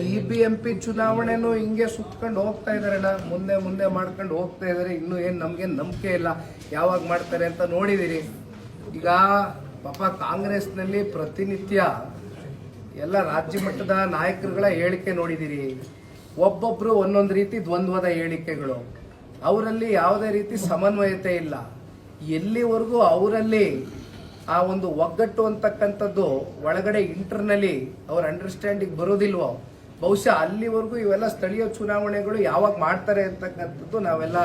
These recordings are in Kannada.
ಇ ಬಿ ಎಂ ಪಿ ಚುನಾವಣೆನೂ ಹಿಂಗೆ ಸುತ್ಕೊಂಡು ಹೋಗ್ತಾ ಇದಾರಣ್ಣ. ಮುಂದೆ ಮುಂದೆ ಮಾಡ್ಕೊಂಡು ಹೋಗ್ತಾ ಇದಾರೆ. ಇನ್ನು ಏನ್ ನಮ್ಗೆ ನಂಬಿಕೆ ಇಲ್ಲ. ಯಾವಾಗ ಮಾಡ್ತಾರೆ ಅಂತ ನೋಡಿದಿರಿ. ಈಗ ಪಾಪ ಕಾಂಗ್ರೆಸ್ನಲ್ಲಿ ಪ್ರತಿನಿತ್ಯ ಎಲ್ಲ ರಾಜ್ಯ ಮಟ್ಟದ ನಾಯಕರುಗಳ ಹೇಳಿಕೆ ನೋಡಿದಿರಿ. ಒಬ್ಬೊಬ್ರು ಒಂದೊಂದು ರೀತಿ ದ್ವಂದ್ವದ ಹೇಳಿಕೆಗಳು. ಅವರಲ್ಲಿ ಯಾವುದೇ ರೀತಿ ಸಮನ್ವಯತೆ ಇಲ್ಲ. ಎಲ್ಲಿವರೆಗೂ ಅವರಲ್ಲಿ ಆ ಒಂದು ಒಗ್ಗಟ್ಟು ಅಂತಕ್ಕಂಥದ್ದು ಒಳಗಡೆ ಇಂಟರ್ನಲಿ ಅವ್ರ ಅಂಡರ್ಸ್ಟ್ಯಾಂಡಿಂಗ್ ಬರೋದಿಲ್ವೋ? ಬಹುಶಃ ಅಲ್ಲಿವರೆಗೂ ಇವೆಲ್ಲ ಸ್ಥಳೀಯ ಚುನಾವಣೆಗಳು ಯಾವಾಗ ಮಾಡ್ತಾರೆ ಅಂತಕ್ಕಂಥದ್ದು ನಾವೆಲ್ಲ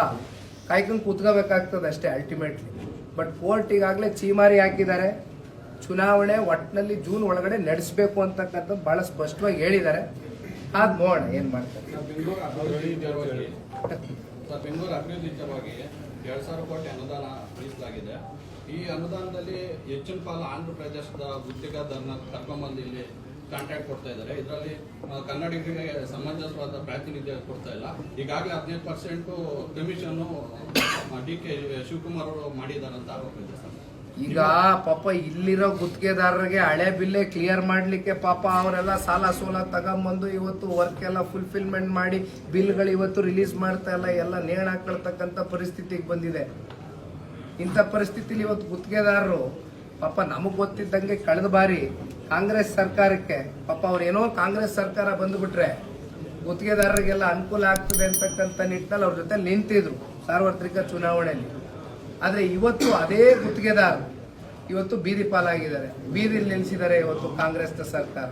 ಕಾಯ್ಕೊಂಡು ಕೂತ್ಕೋಬೇಕಾಗ್ತದೆ ಅಷ್ಟೇ ಅಲ್ಟಿಮೇಟ್ಲಿ ಬಟ್ ಕೋರ್ಟ್ ಈಗಾಗಲೇ ಚೀಮಾರಿ ಹಾಕಿದ್ದಾರೆ. ಚುನಾವಣೆ ಒಟ್ಟಿನಲ್ಲಿ ಜೂನ್ ಒಳಗಡೆ ನಡೆಸಬೇಕು ಅಂತಕ್ಕಂಥದ್ದು ಬಹಳ ಸ್ಪಷ್ಟವಾಗಿ ಹೇಳಿದ್ದಾರೆ. ಆದ್ ನೋಡೋಣ ಏನ್ ಮಾಡ್ತಾರೆ? ಬೆಂಗಳೂರು ಅಭಿವೃದ್ಧಿ ಎರಡು ಸಾವಿರ ಕೋಟಿ ಅನುದಾನ ಮೀಸಲಾಗಿದೆ. ಈ ಅನುದಾನದಲ್ಲಿ ಹೆಚ್ಚಿನ ಪಾಲು ಆಂಧ್ರ ಪ್ರದೇಶದ ಉದ್ಯೋಗದನ್ನ ಕರ್ಕೊಂಬಂದು ಇಲ್ಲಿ ಕಾಂಟ್ಯಾಕ್ಟ್ ಕೊಡ್ತಾ ಇದ್ದಾರೆ. ಇದರಲ್ಲಿ ಕನ್ನಡಿಗರಿಗೆ ಸಮಂಜಸವಾದ ಪ್ರಾತಿನಿಧ್ಯ ಕೊಡ್ತಾ ಇಲ್ಲ. ಈಗಾಗಲೇ ಹದಿನೈದು percent commission D K Shivakumar ಅವರು ಮಾಡಿದ್ದಾರೆ ಅಂತ ಆರೋಪ ಇದೆ ಸರ್. ಈಗ ಪಾಪ ಇಲ್ಲಿರೋ ಗುತ್ತಿಗೆದಾರರಿಗೆ ಹಳೆ ಬಿಲ್ಲೆ ಕ್ಲಿಯರ್ ಮಾಡ್ಲಿಕ್ಕೆ ಪಾಪ ಅವರೆಲ್ಲ ಸಾಲ ಸೋಲ ತಗೊಂಬಂದು ಇವತ್ತು ವರ್ಕ್ ಎಲ್ಲ ಫುಲ್ಫಿಲ್ಮೆಂಟ್ ಮಾಡಿ ಬಿಲ್ಗಳು ಇವತ್ತು ರಿಲೀಸ್ ಮಾಡ್ತಾ ಇಲ್ಲ, ಎಲ್ಲ ನೇಣ ಹಾಕೊಳ್ತಕ್ಕಂಥ ಪರಿಸ್ಥಿತಿಗೆ ಬಂದಿದೆ. ಇಂಥ ಪರಿಸ್ಥಿತಿಲಿ ಇವತ್ತು ಗುತ್ತಿಗೆದಾರರು ಪಾಪ ನಮಗೆ ಗೊತ್ತಿದ್ದಂಗೆ ಕಳೆದ ಬಾರಿ ಕಾಂಗ್ರೆಸ್ ಸರ್ಕಾರಕ್ಕೆ ಪಾಪ ಅವ್ರೇನೋ ಕಾಂಗ್ರೆಸ್ ಸರ್ಕಾರ ಬಂದುಬಿಟ್ರೆ ಗುತ್ತಿಗೆದಾರರಿಗೆಲ್ಲ ಅನುಕೂಲ ಆಗ್ತದೆ ಅಂತಕ್ಕಂಥ ನಿಟ್ಟಿನಲ್ಲಿ ಅವ್ರ ಜೊತೆ ನಿಂತಿದ್ರು ಸಾರ್ವತ್ರಿಕ ಚುನಾವಣೆಯಲ್ಲಿ. ಆದ್ರೆ ಇವತ್ತು ಅದೇ ಗುತ್ತಿಗೆದಾರರು ಇವತ್ತು ಬೀದಿ ಪಾಲಾಗಿದ್ದಾರೆ. ಬೀದಿಲಿ ನಿಲ್ಲಿಸಿದ್ದಾರೆ ಇವತ್ತು ಕಾಂಗ್ರೆಸ್ನ ಸರ್ಕಾರ.